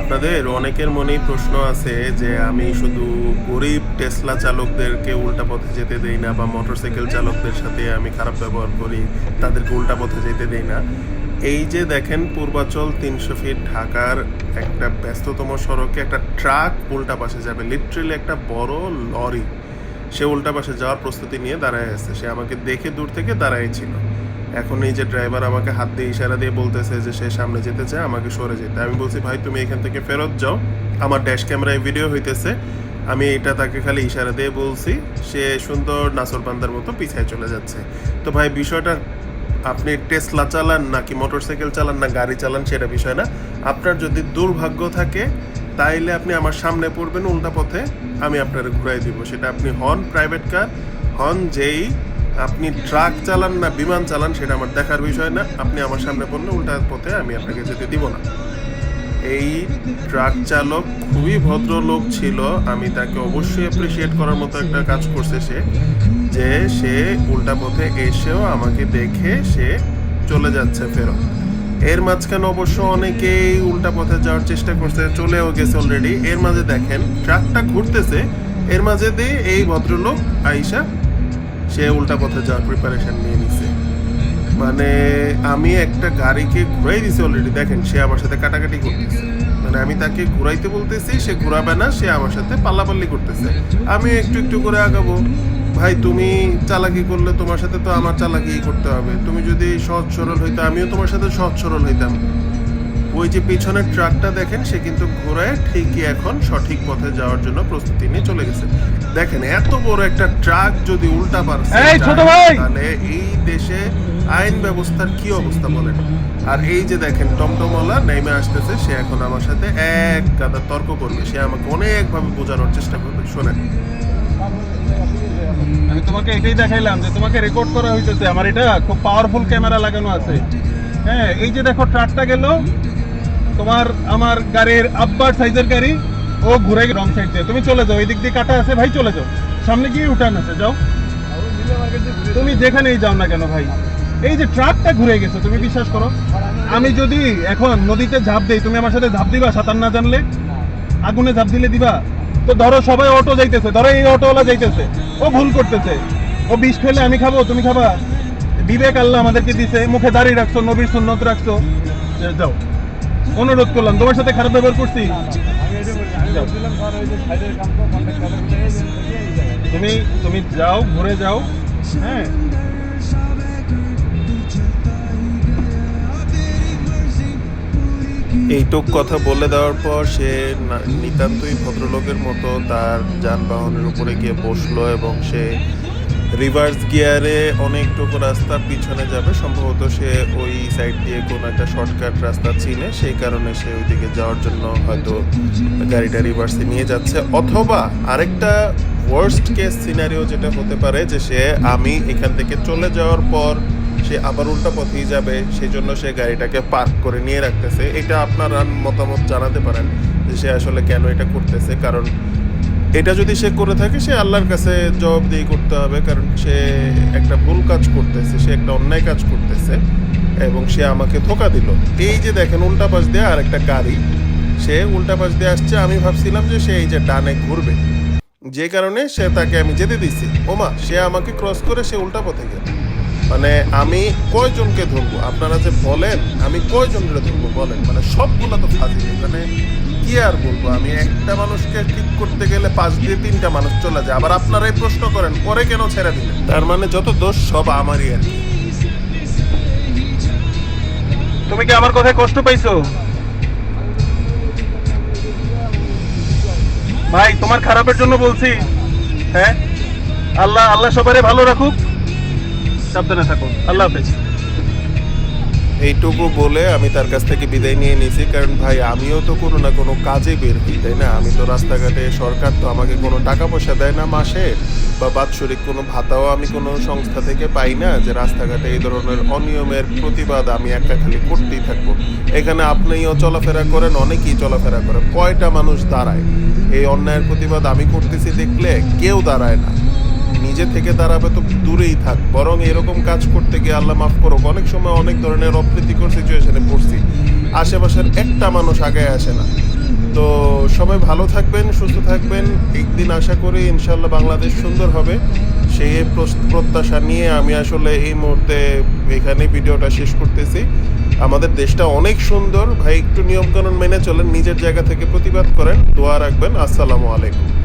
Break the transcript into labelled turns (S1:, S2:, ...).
S1: আপনাদের অনেকের মনেই প্রশ্ন আছে যে আমি শুধু গরিব টেসলা চালকদেরকে উল্টা পথে যেতে দেই না বা মোটরসাইকেল চালকদের সাথে আমি খারাপ ব্যবহার করি, তাদেরকে উল্টা পথে যেতে দেই না। এই যে দেখেন পূর্বাচল তিনশো ফিট ঢাকার একটা ব্যস্ততম সড়কে একটা ট্রাক উল্টা পাশে যাবে লিটারেলি একটা বড় লরি। সে উল্টা পাশে যাওয়ার প্রস্তুতি নিয়ে দাঁড়ায় আছে। সে আমাকে দেখে দূর থেকে দাঁড়ায় ছিল। এখন এই যে ড্রাইভার আমাকে হাত দিয়ে ইশারা দিয়ে বলতেছে যে সে সামনে যেতে চায়, আমাকে সরে যেতে। আমি বলছি, ভাই, তুমি এখান থেকে ফেরত যাও। আমার ড্যাশ ক্যামেরায় ভিডিও হইতেছে। আমি এটা তাকে খালি ইশারা দিয়ে বলছি, সে সুন্দর নাসর বান্দার মতো পিছায় চলে যাচ্ছে। তো ভাই, বিষয়টা, আপনি টেসলা চালান নাকি মোটরসাইকেল চালান না গাড়ি চালান সেটা বিষয় না। আপনার যদি দুর্ভাগ্য থাকে, তাইলে আপনি আমার সামনে পড়বেন উল্টা পথে, আমি আপনার ঘুরাই দিব। সেটা আপনি হন প্রাইভেট কার হন যেই আপনি ট্রাক চালান না বিমান চালান, সেটা আমার দেখার বিষয় না। আপনি আমার সামনে পড়লে উল্টা পথে আমি আপনাকে যেতে দিব না। এই ট্রাক চালক খুবই ভদ্র লোক ছিল। আমি তাকে অবশ্যই অ্যাপ্রিসিয়েট করার মতো একটা কাজ করছে সে, যে সে উল্টা পথে এসেও আমাকে দেখে সে চলে যাচ্ছে ফেরত। এর মাঝখানে অবশ্য অনেকেই উল্টা পথে যাওয়ার চেষ্টা করছে, চলেও গেছে অলরেডি এর মাঝে দেখেন, ট্রাকটা ঘুরতেছে, এর মাঝে দিয়ে এই ভদ্রলোক আইসা সে উল্টা পথে যাওয়ার প্রিপারেশন নিয়ে নিছে। মানে আমি একটা গাড়িকে ঘুরাই দিছি অলরেডি দেখেন, সে আমার সাথে কাটাকাটি করতেছে। মানে আমি তাকে ঘুরাইতে বলতেছি, সে ঘুরাবে না, সে আমার সাথে পাল্লাপাল্লি করতেছে। আমি একটু একটু করে আগাবো। ভাই, তুমি চালাকি করলে তোমার সাথে তো আমার চালাকি করতে হবে। তুমি যদি সহজ সরল হইতো, আমিও তোমার সাথে সহজ সরল হইতাম। ওই যে পিছনের ট্রাকটা দেখেন, সে কিন্তু ঘোরায় ঠিকই এখন সঠিক পথে যাওয়ার জন্য প্রস্তুতি নিয়ে চলে গেছে। দেখেন এত বড় একটা ট্রাক যদি উল্টা পারছে
S2: এই
S1: তাহলে এই দেশে আইন ব্যবস্থার কি অবস্থা বলেন? আর এই যে দেখেন টমটমওয়ালা নেমে আসতেছে সে এখন আমার সাথে এক গাদা তর্ক করবে। সে আমাকে অনেকভাবে বোঝানোর চেষ্টা করবে শোনেন।
S2: আমি তোমাকে এটাই দেখাইলাম যে তোমাকে রেকর্ড করা হইতেছে। আমার এটা খুব পাওয়ারফুল ক্যামেরা লাগানো আছে। হ্যাঁ এই যে দেখো ট্রাকটা গেল। তোমার আমার গাড়ির আব্বার সাইজের গাড়ি। ও ঘুরে রং সাইড দিয়ে। তুমি চলে যাও এই দিক দিয়ে কাটা আছে, ভাই চলে যাও। সামনে গিয়ে উঠান আছে, যাও। তুমি যেখানেই যাও না কেন ভাই, এই যে ট্রাকটা ঘুরে গেছে, তুমি বিশ্বাস করো? আমি যদি এখন নদীতে ঝাঁপ দেই, তুমি আমার সাথে ঝাঁপ দিবা, সাঁতার না জানলে? আগুনে ঝাঁপ দিলে দিবা? তো ধরো সবাই অটো যাইতেছে, ধরো এই অটোওয়ালা যাইতেছে, ও ভুল করতেছে। ও বিষ খেলে আমি খাব, তুমি খাবা? বিবেক আল্লাহ আমাদেরকে দিছে, মুখে দাঁড়িয়ে রাখছো, নবীর সুন্নত রাখছো। যাও, অনুরোধ করলাম, তোমার সাথে খারাপ ব্যবহার করছি। তুমি তুমি যাও, ঘুরে যাও। হ্যাঁ।
S1: এইটুক কথা বলে দেওয়ার পর সে নিতান্তই ভদ্রলোকের মতো তার যানবাহনের উপরে গিয়ে বসল এবং সে রিভার্স গিয়ারে অনেকটুকু রাস্তা পিছনে যাবে। সম্ভবত সে ওই সাইড দিয়ে কোনো একটা শর্টকাট রাস্তা চিনে, সেই কারণে সে ওইদিকে যাওয়ার জন্য হয়তো গাড়িটা রিভার্সে নিয়ে যাচ্ছে। অথবা আরেকটা ওয়ার্স্ট কেস সিনারিও যেটা হতে পারে যে সে আমি এখান থেকে চলে যাওয়ার পর সে আবার উল্টা পথেই যাবে সেই জন্য সে গাড়িটাকে পার্ক করে নিয়ে রাখতেছে। এটা আপনারা মতামত জানাতে পারেন যে সে আসলে কেন এটা করতেছে? কারণ এটা যদি সে করে থাকে, সে আল্লাহর কাছে জবাবদিহি করতে হবে, কারণ সে একটা ভুল কাজ করতেছে, সে একটা অন্যায় কাজ করতেছে, এবং সে আমাকে ধোকা দিল। এই যে দেখেন, উল্টা পাশ দিয়ে আর একটা গাড়ি, সে উল্টা পাশ দিয়ে আসছে। আমি ভাবছিলাম যে সে এই যে ডানে ঘুরবে। যে কারণে সে তাকে আমি যেতে দিছি ওমা, সে আমাকে ক্রস করে সে উল্টা পথে গেল। মানে আমি কয়জনকে ধরবো? আপনারা যে বলেন, আমি কয়জনকে ধরবো বলেন? মানে সবগুলো তো ফাঁসি। মানে কি আর বলব? আমি একটা মানুষকে ঠিক করতে গেলে পাঁচ দিয়ে তিনটা মানুষ চলে যায়। আবার আপনারাই প্রশ্ন করেন, পরে কেন ছেড়ে দিলেন? তার মানে যত দোষ, সব আমারই আর
S2: তুমি কি আমার কথায় কষ্ট পাইছো? ভাই, তোমার খারাপের জন্য বলছি হ্যাঁ? আল্লাহ আল্লাহ সবারই ভালো রাখুক। সাবধানে থাকো আল্লাহ হাফেজ।
S1: এইটুকু বলে আমি তার কাছ থেকে বিদায় নিয়ে নিয়েছি কারণ ভাই আমিও তো কোনো না কোনো কাজে বের হই তাই না? আমি তো রাস্তাঘাটে সরকার তো আমাকে কোনো টাকা পয়সা দেয় না মাসে বা বাৎসরিক কোনো ভাতাও আমি কোনো সংস্থা থেকে পাই না যে রাস্তাঘাটে এই ধরনের অনিয়মের প্রতিবাদ আমি একটা খালি করতেই থাকব। এখানে আপনিও চলাফেরা করেন অনেকেই চলাফেরা করেন কয়টা মানুষ দাঁড়ায়? এই অন্যায়ের প্রতিবাদ আমি করতেছি দেখলে কেউ দাঁড়ায় না। নিজে থেকে দাঁড়াবে তো দূরেই থাক। বরং এরকম কাজ করতে গিয়ে আল্লাহ মাফ করো অনেক সময় অনেক ধরনের অপ্রীতিকর সিচুয়েশনে পড়ছি। আশেপাশের একটা মানুষ আগে আসে না। তো সবাই ভালো থাকবেন, সুস্থ থাকবেন। একদিন আশা করি ইনশাল্লাহ বাংলাদেশ সুন্দর হবে। সেই প্রত্যাশা নিয়ে আমি আসলে এই মুহূর্তে এখানে ভিডিওটা শেষ করতেছি। আমাদের দেশটা অনেক সুন্দর। ভাই, একটু নিয়মকানুন মেনে চলেন, নিজের জায়গা থেকে প্রতিবাদ করেন। দোয়া রাখবেন। আসসালামু আলাইকুম।